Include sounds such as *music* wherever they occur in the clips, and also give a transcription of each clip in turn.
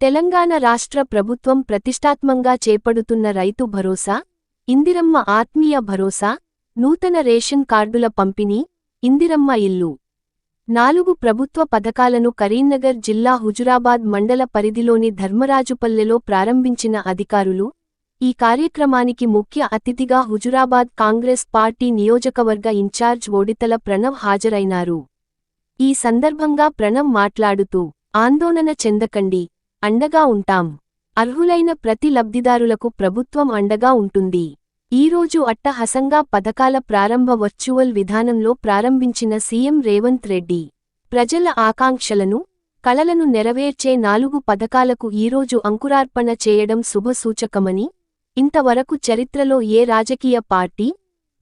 తెలంగాణ రాష్ట్ర ప్రభుత్వం ప్రతిష్టాత్మంగా చేపడుతున్న రైతు భరోసా ఇందిరమ్మ ఆత్మీయ భరోసా నూతన రేషన్ కార్డుల పంపిణీ ఇందిరమ్మ ఇల్లు. నాలుగు ప్రభుత్వ పథకాలను కరీంనగర్ జిల్లా హుజురాబాద్ మండల పరిధిలోని ధర్మరాజుపల్లెలో ప్రారంభించిన అధికారులు ఈ కార్యక్రమానికి ముఖ్య అతిథిగా హుజురాబాద్ కాంగ్రెస్ పార్టీ నియోజకవర్గ ఇన్ఛార్జ్ ఓడితల ప్రణవ్ హాజరైనారు. ఈ సందర్భంగా ప్రణవ్ మాట్లాడుతూ ఆందోళన చెందకండి. అండగా ఉంటాం. అర్హులైన ప్రతి లబ్ధిదారులకు ప్రభుత్వం అండగా ఉంటుంది. ఈరోజు అట్టహసంగా పథకాల ప్రారంభ వర్చువల్ విధానంలో ప్రారంభించిన సీఎం రేవంత్ రెడ్డి ప్రజల ఆకాంక్షలను కలలను నెరవేర్చే నాలుగు పథకాలకు ఈరోజు అంకురార్పణ చేయడం శుభసూచకమని ఇంతవరకు చరిత్రలో ఏ రాజకీయ పార్టీ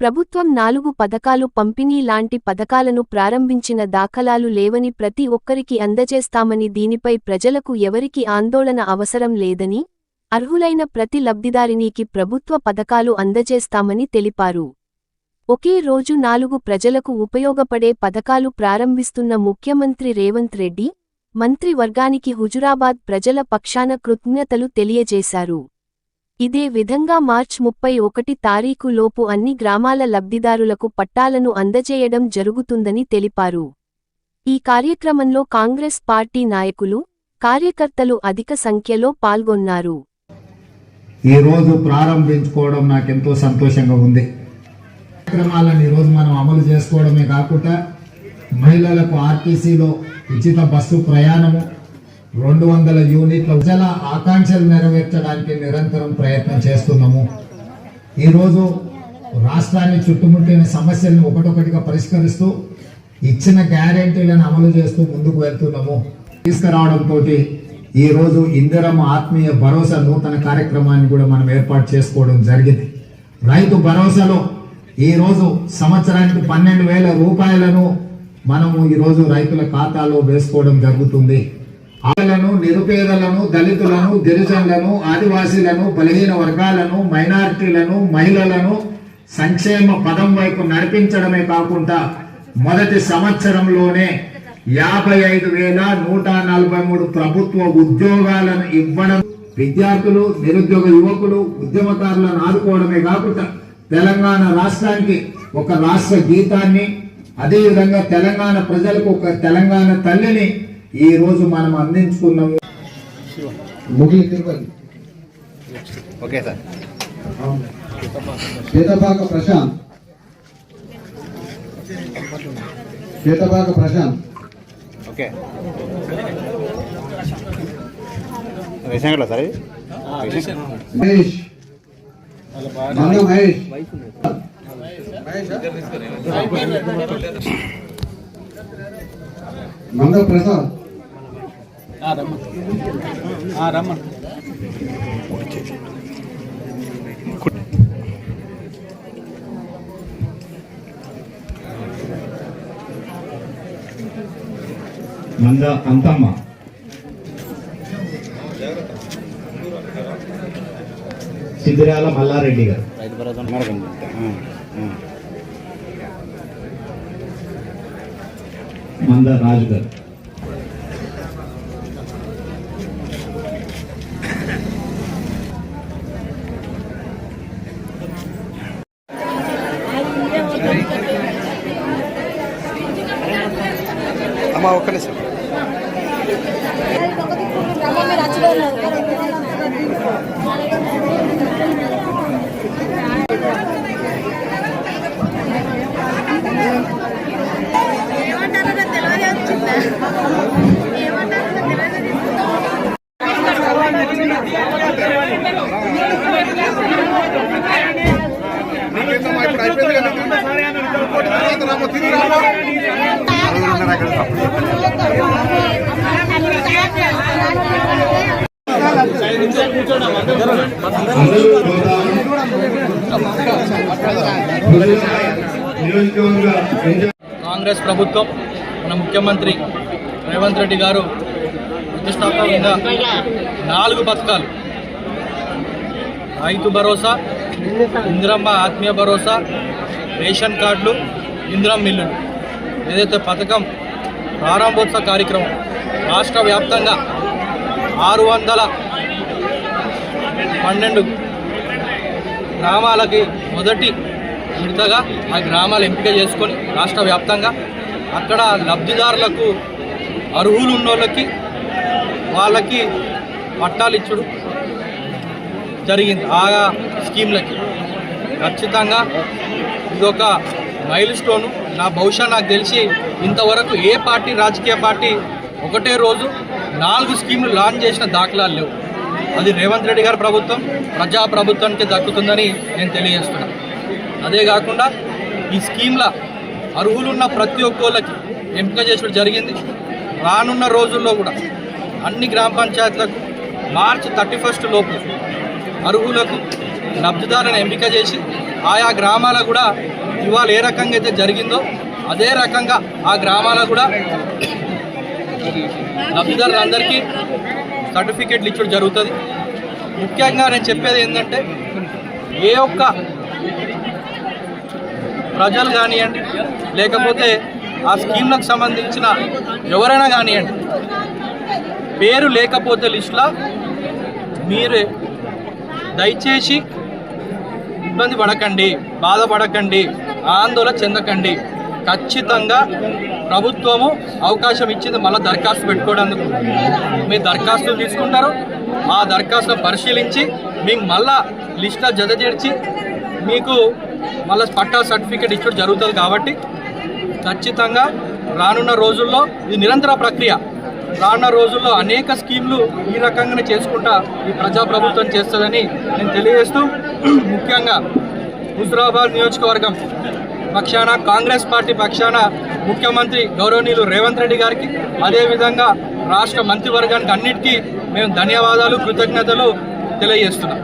ప్రభుత్వం నాలుగు పథకాలు పంపిణీ లాంటి పథకాలను ప్రారంభించిన దాఖలాలు లేవని ప్రతి ఒక్కరికి అందజేస్తామని దీనిపై ప్రజలకు ఎవరికి ఆందోళన అవసరం లేదని అర్హులైన ప్రతి లబ్ధిదారినికి ప్రభుత్వ పథకాలు అందజేస్తామని తెలిపారు. ఒకే రోజు నాలుగు ప్రజలకు ఉపయోగపడే పథకాలు ప్రారంభిస్తున్న ముఖ్యమంత్రి రేవంత్ రెడ్డి మంత్రివర్గానికి హుజురాబాద్ ప్రజల పక్షాన కృతజ్ఞతలు తెలియజేశారు. ఇదే విధంగా మార్చ్ ముప్పై ఒకటి తారీఖు లోపు అన్ని గ్రామాల లబ్ధిదారులకు పట్టాలను అందజేయడం జరుగుతుందని తెలిపారు. ఈ కార్యక్రమంలో కాంగ్రెస్ పార్టీ నాయకులు కార్యకర్తలు అధిక సంఖ్యలో పాల్గొన్నారు. ఈ రోజు ప్రారంభించుకోవడం నాకెంతో సంతోషంగా ఉంది. కార్యక్రమాలను ఈరోజు మనం అమలు చేసుకోవడమే కాకుండా మహిళలకు ఆర్టీసీలో ఉచిత బస్సు ప్రయాణము రెండు వందల యూనిట్ల ప్రజల ఆకాంక్షలు నెరవేర్చడానికి నిరంతరం ప్రయత్నం చేస్తున్నాము. ఈరోజు రాష్ట్రాన్ని చుట్టుముట్టిన సమస్యలను ఒకటొకటిగా పరిష్కరిస్తూ ఇచ్చిన గ్యారెంటీలను అమలు చేస్తూ ముందుకు వెళ్తున్నాము. తీసుకురావడంతో ఈరోజు రోజు ఇందిరమ్మ ఆత్మీయ భరోసా నూతన కార్యక్రమాన్ని కూడా మనం ఏర్పాటు చేసుకోవడం జరిగింది. రైతు భరోసాలో ఈరోజు సంవత్సరానికి పన్నెండు వేల రూపాయలను మనము ఈరోజు రైతుల ఖాతాలో వేసుకోవడం జరుగుతుంది. ఆడలను నిరుపేదలను దళితులను గిరిజనులను ఆదివాసీలను బలహీన వర్గాలను మైనారిటీలను మహిళలను సంక్షేమ పదం వైపు నడిపించడమే కాకుండా మొదటి సంవత్సరంలోనే యాభై ఐదు వేల నూట నలభై మూడు ప్రభుత్వ ఉద్యోగాలను ఇవ్వడం విద్యార్థులు నిరుద్యోగ యువకులు ఉద్యమకారులను ఆదుకోవడమే కాకుండా తెలంగాణ రాష్ట్రానికి ఒక రాష్ట్ర గీతాన్ని అదేవిధంగా తెలంగాణ ప్రజలకు ఒక తెలంగాణ తల్లిని ఈ రోజు మనం అందించుకున్నాము Mugili Tirupati. Okay sir. Prashanth. Swethapaka Prashanth. Okay. Sir Mahesh. Manda Mahesh Manda Prasad మంద అంతమ్మ సిద్దిరాల మల్లారెడ్డి గారు రైతు భరోసా మేరకు ఉంది. ఆ, ఆ. మంద రాజు గారు అమ్మా ఒక్క నిమిషం. ఏమంటారో తెలియదు వచ్చిందా కాంగ్రెస్ ప్రభుత్వం మన ముఖ్యమంత్రి రేవంత్ రెడ్డి గారు ప్రతిష్టాత్మకంగా నాలుగు పథకాలు. రైతు భరోసా ఇందిరమ్మ ఆత్మీయ భరోసా రేషన్ కార్డులు ఇందిరం మిల్లులు ఏదైతే పథకం ప్రారంభోత్సవ కార్యక్రమం రాష్ట్ర వ్యాప్తంగా ఆరు వందల పన్నెండు గ్రామాలకి మొదటి విడతగా ఆ గ్రామాలు ఎంపిక చేసుకొని రాష్ట్ర వ్యాప్తంగా అక్కడ లబ్ధిదారులకు అర్హులు ఉన్నోళ్ళకి వాళ్ళకి పట్టాలు ఇచ్చుడు జరిగింది. ఆ స్కీమ్లకి. ఖచ్చితంగా ఇదొక మైల్ స్టోను. నా బహుశా నాకు తెలిసి ఇంతవరకు ఏ పార్టీ రాజకీయ పార్టీ ఒకటే రోజు నాలుగు స్కీములు లాంచ్ చేసిన దాఖలాలు లేవు. అది రేవంత్ రెడ్డి గారి ప్రభుత్వం ప్రజా ప్రభుత్వానికి దక్కుతుందని నేను తెలియజేస్తున్నా. అదే కాకుండా ఈ స్కీమ్ల అర్హులున్న ప్రతి ఒక్కళ్ళకి ఎంపిక చేసడం జరిగింది. రానున్న రోజుల్లో కూడా అన్ని గ్రామ పంచాయతీలకు మార్చి థర్టీ ఫస్ట్ లోపు అర్హులకు లబ్ధిదారులను ఎంపిక చేసి ఆయా గ్రామాలకు కూడా ఇవాళ ఏ రకంగా అయితే జరిగిందో అదే రకంగా ఆ గ్రామాలకు కూడా లబ్ధిదారులందరికీ సర్టిఫికెట్లు ఇచ్చడం జరుగుతుంది. ముఖ్యంగా నేను చెప్పేది ఏంటంటే ఏ ఒక్క ప్రజలు కానివ్వండి లేకపోతే ఆ స్కీమ్లకు సంబంధించిన ఎవరైనా కానివ్వండి పేరు లేకపోతే లిస్టులో మీరే దయచేసి ఇబ్బంది పడకండి బాధపడకండి. ఆందోళన చెందకండి. ఖచ్చితంగా ప్రభుత్వము అవకాశం ఇచ్చింది మళ్ళీ దరఖాస్తు పెట్టుకోవడానికి. మీ దరఖాస్తులు తీసుకుంటారు. ఆ దరఖాస్తును పరిశీలించి మీకు మళ్ళా లిస్ట్లో జత చేర్చి మీకు మళ్ళీ పట్టా సర్టిఫికేట్ ఇచ్చడం జరుగుతుంది కాబట్టి ఖచ్చితంగా రానున్న రోజుల్లో ఇది నిరంతర ప్రక్రియ. రానున్న రోజుల్లో అనేక స్కీమ్లు ఈ రకంగానే చేసుకుంటా ఈ ప్రజాప్రభుత్వం చేస్తుందని నేను తెలియజేస్తూ *clears throat* ముఖ్యంగా హుజరాబాద్ నియోజకవర్గం పక్షాన కాంగ్రెస్ పార్టీ పక్షాన ముఖ్యమంత్రి గౌరవనీయులు రేవంత్ రెడ్డి గారికి అదేవిధంగా రాష్ట్ర మంత్రివర్గానికి అన్నిటికీ మేము ధన్యవాదాలు కృతజ్ఞతలు తెలియజేస్తున్నాం.